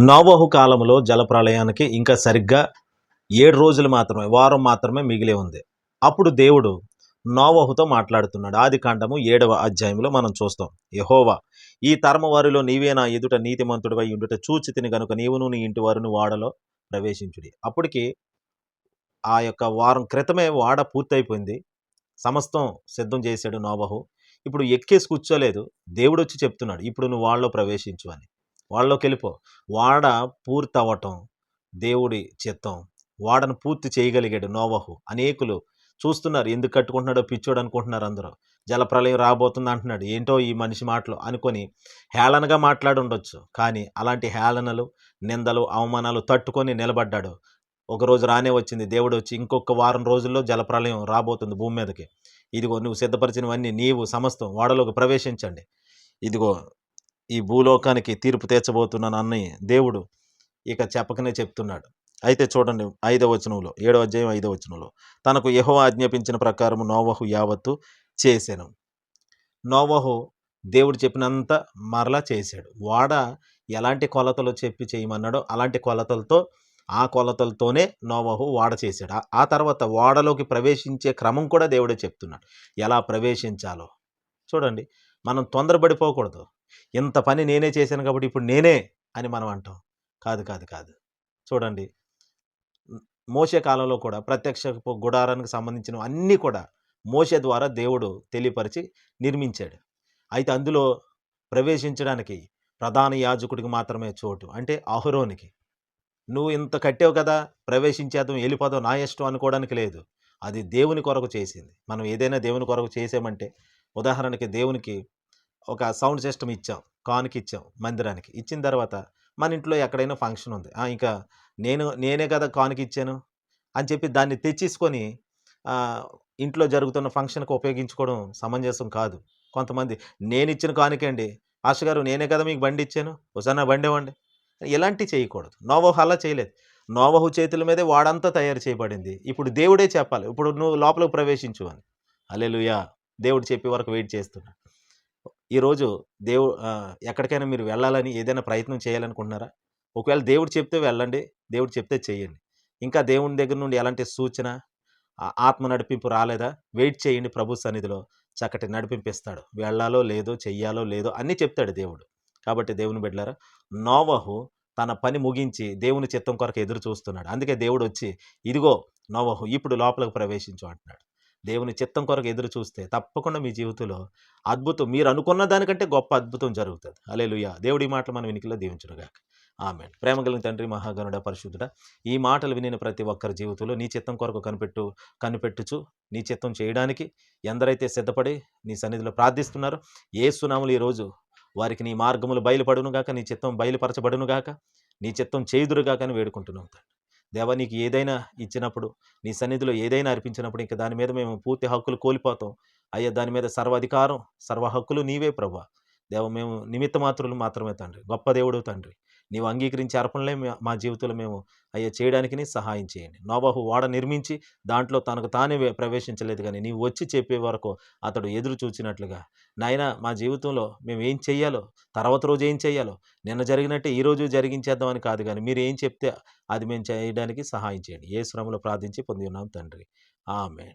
నోవహు కాలంలో జలప్రళయానికి ఇంకా సరిగ్గా ఏడు రోజులు మాత్రమే వారం మాత్రమే మిగిలి ఉంది. అప్పుడు దేవుడు నోవహుతో మాట్లాడుతున్నాడు. ఆది కాండము ఏడవ అధ్యాయంలో మనం చూస్తాం. యహోవా ఈ తరమ వారిలో నీవే నా ఎదుట నీతిమంతుడివై ఉండుట చూచి తిని గనుక నీవును నీ ఇంటి వారిని వాడలో ప్రవేశించుడి. అప్పటికి ఆ యొక్క వారం క్రితమే వాడ పూర్తయిపోయింది. సమస్తం సిద్ధం చేశాడు నోవహు. ఇప్పుడు ఎక్కేసి కూర్చోలేదు. దేవుడు వచ్చి చెప్తున్నాడు ఇప్పుడు నువ్వు వాళ్ళలో ప్రవేశించు అని. వాళ్ళలోకి వెళ్ళిపో వాడ పూర్తి అవ్వటం దేవుడి చిత్తం. వాడను పూర్తి చేయగలిగాడు నోవహు. అనేకులు చూస్తున్నారు ఎందుకు కట్టుకుంటున్నాడో పిచ్చోడు అనుకుంటున్నారు అందరూ. జలప్రలయం రాబోతుంది అంటున్నాడు. ఏంటో ఈ మనిషి మాటలు అనుకొని హేళనగా మాట్లాడి ఉండొచ్చు కానీ అలాంటి హేళనలు నిందలు అవమానాలు తట్టుకొని నిలబడ్డాడు. ఒకరోజు రానే వచ్చింది. దేవుడు వచ్చి ఇంకొక వారం రోజుల్లో జలప్రలయం రాబోతుంది భూమి మీదకి. ఇదిగో నువ్వు సిద్ధపరిచినవన్నీ నీవు సమస్తం వాడలోకి ప్రవేశించండి. ఇదిగో ఈ భూలోకానికి తీర్పు తీర్చబోతున్నాను అన్నయ్య దేవుడు ఇక చెప్పకనే చెప్తున్నాడు. అయితే చూడండి ఐదవ వచనంలో ఏడవ అధ్యాయం ఐదవ వచనంలో తనకు యహో ఆజ్ఞాపించిన ప్రకారము నోవహు యావత్తు చేశాను నోవహు దేవుడు చెప్పినంత మరలా చేశాడు. వాడ ఎలాంటి కొలతలు చెప్పి చేయమన్నాడో అలాంటి కొలతలతో ఆ కొలతలతోనే నోవహు వాడ చేశాడు. ఆ- ఆ తర్వాత వాడలోకి ప్రవేశించే క్రమం కూడా దేవుడే చెప్తున్నాడు. ఎలా ప్రవేశించాలో. చూడండి మనం తొందరపడిపోకూడదు. ఇంత పని నేనే చేశాను కాబట్టి ఇప్పుడు నేనే అని మనం అంటాం. కాదు కాదు కాదు. చూడండి. మోసే కాలంలో కూడా ప్రత్యక్ష గుడారానికి సంబంధించిన అన్నీ కూడా మోసే ద్వారా దేవుడు తెలియపరిచి నిర్మించాడు. అయితే అందులో ప్రవేశించడానికి ప్రధాన యాజకుడికి మాత్రమే చోటు. అంటే అహరోనికి. నువ్వు ఇంత కట్టావు కదా ప్రవేశించేద్దాం వెళ్ళిపోదాం నా ఇష్టం అనుకోవడానికి లేదు. అది దేవుని కొరకు చేసింది. మనం ఏదైనా దేవుని కొరకు చేసామంటే ఉదాహరణకి దేవునికి ఒక సౌండ్ సిస్టమ్ ఇచ్చాం. కానుక ఇచ్చాం మందిరానికి. ఇచ్చిన తర్వాత మన ఇంట్లో ఎక్కడైనా ఫంక్షన్ ఉంది. ఇంకా నేను నేనే కదా కానుక ఇచ్చాను అని చెప్పి దాన్ని తెచ్చేసుకొని ఇంట్లో జరుగుతున్న ఫంక్షన్కి ఉపయోగించుకోవడం సమంజసం కాదు. కొంతమంది నేను ఇచ్చిన కానుకండి ఆశ గారు నేనే కదా మీకు బండి ఇచ్చాను. ఒకసారి నా బండి ఇవ్వండి. ఇలాంటివి చేయకూడదు. నోవహు అలా చేయలేదు. నోవహు చేతుల మీదే వాడంతా తయారు చేయబడింది. ఇప్పుడు దేవుడే చెప్పాలి. ఇప్పుడు నువ్వు లోపలికి ప్రవేశించు అని. అలెలుయా దేవుడు చెప్పే వరకు వెయిట్ చేస్తున్నా ఈరోజు దేవు ఎక్కడికైనా మీరు వెళ్ళాలని ఏదైనా ప్రయత్నం చేయాలనుకుంటున్నారా? ఒకవేళ దేవుడు చెప్తే వెళ్ళండి దేవుడు చెప్తే చేయండి. ఇంకా దేవుని దగ్గర నుండి ఎలాంటి సూచన ఆత్మ నడిపింపు రాలేదా? వెయిట్ చేయండి ప్రభు సన్నిధిలో. చక్కటి నడిపింపిస్తాడు. వెళ్ళాలో లేదో చెయ్యాలో లేదో అన్నీ చెప్తాడు దేవుడు. కాబట్టి దేవుని బిడ్డలారా నోవహు తన పని ముగించి దేవుని చిత్తం కొరకు ఎదురు చూస్తున్నాడు. అందుకే దేవుడు వచ్చి ఇదిగో నోవహు ఇప్పుడు లోపలికి ప్రవేశించు అంటున్నాడు. దేవుని చిత్తం కొరకు ఎదురు చూస్తే తప్పకుండా మీ జీవితంలో అద్భుతం మీరు అనుకున్న దానికంటే గొప్ప అద్భుతం జరుగుతుంది. అలే దేవుడి మాటలు మనం వెనుకలో దీవించుడుగాక ఆమె ప్రేమ కలిగిన తండ్రి మహాగణుడ పరిశుద్ధుడ ఈ మాటలు వినిన ప్రతి ఒక్కరి జీవితంలో నీ చిత్తం కొరకు కనిపెట్టు కనిపెట్టుచు నీ చిత్తం చేయడానికి ఎందరైతే సిద్ధపడి నీ సన్నిధిలో ప్రార్థిస్తున్నారో ఏ సునాములు ఈరోజు వారికి నీ మార్గములు బయలుపడును గాక నీ చిత్తం బయలుపరచబడును గాక నీ చిత్తం చేయుదురుగాక అని వేడుకుంటున్నాం తండ్రి. దేవా నీకు ఏదైనా ఇచ్చినప్పుడు నీ సన్నిధిలో ఏదైనా అర్పించినప్పుడు ఇంకా దాని మీద మేము పూర్తి హక్కులు కోల్పోతాం. అయ్యా దాని మీద సర్వాధికారం సర్వ హక్కులు నీవే ప్రభా. దేవ మేము నిమిత్త మాత్రులు మాత్రమే తండ్రి. గొప్ప దేవుడు తండ్రి. నీవు అంగీకరించి అర్పణలే మా జీవితంలో మేము అయ్యా చేయడానికి నీ సహాయం చేయండి. నోబాహు వాడ నిర్మించి దాంట్లో తనకు తానే ప్రవేశించలేదు కానీ నీవు వచ్చి చెప్పే వరకు అతడు ఎదురు చూచినట్లుగా నాయన మా జీవితంలో మేము ఏం చెయ్యాలో తర్వాత రోజు ఏం చెయ్యాలో నిన్న జరిగినట్టే ఈరోజు జరిగించేద్దామని కాదు కానీ మీరు ఏం చెప్తే అది మేము చేయడానికి సహాయం చేయండి. ఏ శ్రమలో ప్రార్థించి పొంది ఉన్నాం తండ్రి. ఆమె